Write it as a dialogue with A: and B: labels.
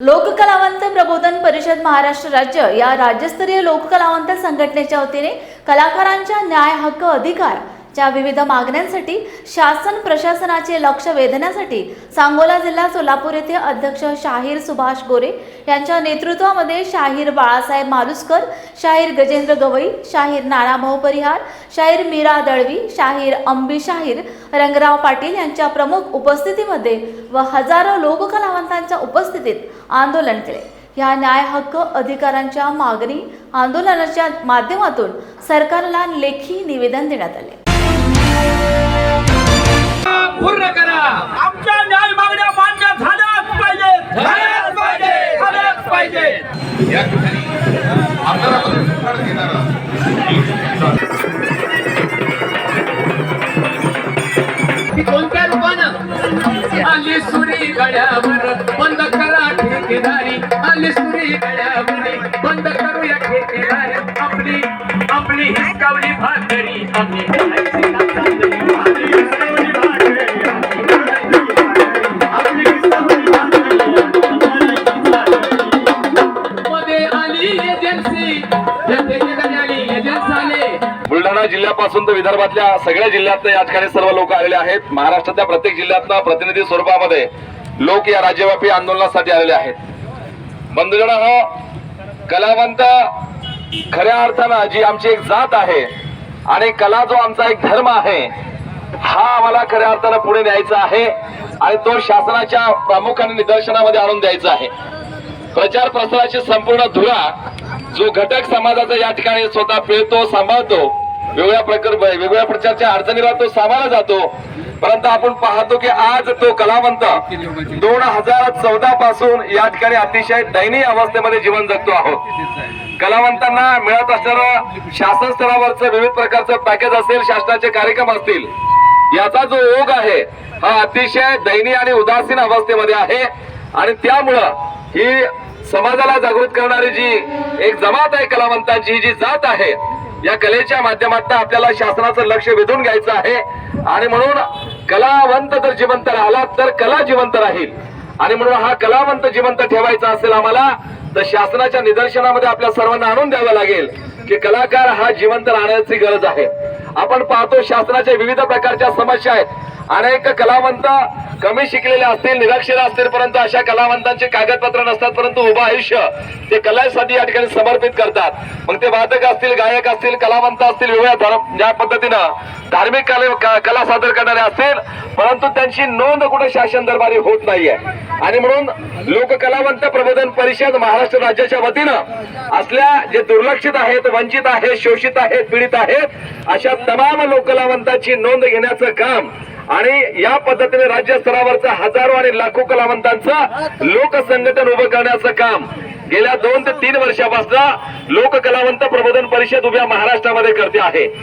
A: लोककलावंत प्रबोधन परिषद महाराष्ट्र राज्य या राज्यस्तरीय लोककलावंत संघटनेच्या वतीने कलाकारांच्या न्याय हक्क अधिकार च्या विविध मागण्यांसाठी शासन प्रशासनाचे लक्ष वेधण्यासाठी सांगोला जिल्हा सोलापूर येथे अध्यक्ष शाहीर सुभाष गोरे यांच्या नेतृत्वामध्ये शाहीर बाळासाहेब मालुसकर शाहीर गजेंद्र गवई शाहीर नानाभाऊ परिहार शाहीर मीरा दळवी शाहीर अंबी शाहीर रंगराव पाटील यांच्या प्रमुख उपस्थितीमध्ये व हजारो लोककलावंतांच्या उपस्थितीत आंदोलन केले. या न्याय हक्क अधिकारांच्या मागणी आंदोलनाच्या माध्यमातून सरकारला लेखी निवेदन देण्यात आले.
B: पूर्ण करा.
C: आमच्या न्याय मागण्या मान्य झाल्याच
B: झाल्याच पाहिजे झाल्याच पाहिजे
D: या ठिकाणी आमदाराकडून पुकार घेणारा
B: ती कोणत्या रूपानं? आली सुरी गड्यावर बंद करा ठेकेदारी. आली सुरी गड्यावर बंद करूया ठेकेदारी. आपली आपली हिसकावली भाकरी आम्ही
E: बुलढाणा जिल्ह्यापासून तर विदर्भातल्या सगळ्या जिल्ह्यात या ठिकाणी सर्व लोक आलेले आहेत. महाराष्ट्रातल्या प्रत्येक जिल्ह्यातनं प्रतिनिधी स्वरूपामध्ये लोक या राज्यव्यापी आंदोलनासाठी आलेले आहेत. बंधुजन हो कलावंत खऱ्या अर्थानं जी आमची एक जात आहे आणि कला जो आमचा एक धर्म आहे हा आम्हाला खऱ्या अर्थानं पुढे न्यायचा आहे आणि तो शासनाच्या प्रामुख्याने निदर्शनामध्ये आणून द्यायचा आहे. प्रचार प्रसाराची संपूर्ण धुरा जो घटक समाजाचा या ठिकाणी स्वतः पिळतो सांभाळतो वेगवेगळ्या प्रकार वेगवेगळ्या प्रकारच्या अडचणीला तो सामारा जातो. परंतु आपण पाहतो की आज तो कलावंत दोन हजार चौदा पासून या ठिकाणी अतिशय दयनीय अवस्थेमध्ये जीवन जगतो आहोत. कलावंतांना मिळत असणारं शासन स्तरावरचं विविध प्रकारचं पॅकेज असेल शासनाचे कार्यक्रम असतील याचा जो ओघ आहे हा अतिशय दयनीय आणि उदासीन अवस्थेमध्ये आहे. आणि त्यामुळं ही समाजाला जागृत करणारी जी एक जमात आहे कलावंतांची जी जात आहे या कलेच्या माध्यमातून आपल्याला शासनाचं लक्ष वेधून घ्यायचं आहे. आणि म्हणून कलावंत जर जिवंत राहिला तर कला जिवंत राहील. आणि म्हणून हा कलावंत जिवंत ठेवायचा असेल आम्हाला तर शासनाच्या निदर्शनामध्ये आपल्या सर्वांना आणून द्यावं लागेल की कलाकार हा जिवंत राहण्याची गरज आहे. आपण पाहतो शासनाच्या विविध प्रकारच्या समस्या आहेत. अनेक कलावंत कमी शिकलेले असतील निरक्षर असतील परंतु अशा कलावंतांचे कागदपत्र नसतात परंतु उभं आयुष्य ते कलासाठी या ठिकाणी समर्पित करतात. मग ते वादक असतील गायक असतील कलावंत असतील वेगळ्या धर्म ज्या पद्धतीनं धार्मिक कले कला सादर करणारे असतील परंतु त्यांची नोंद कुठे शासन दरबारी होत नाहीये. आणि म्हणून लोक कलावंत प्रबोधन परिषद महाराष्ट्र राज्याच्या वतीनं असल्या जे दुर्लक्षित आहेत वंचित आहेत शोषित आहेत पीडित आहेत अशा तमाम लोककलावंतांची नोंद घेण्याचं काम आणि या पद्धतीने राज्य स्तरावरचं हजारो आणि लाखो कलावंतांचं लोकसंघटन उभं करण्याचं काम गेल्या दोन ते तीन वर्षापासून लोक कलावंत प्रबोधन परिषद उभ्या महाराष्ट्रामध्ये करते आहे.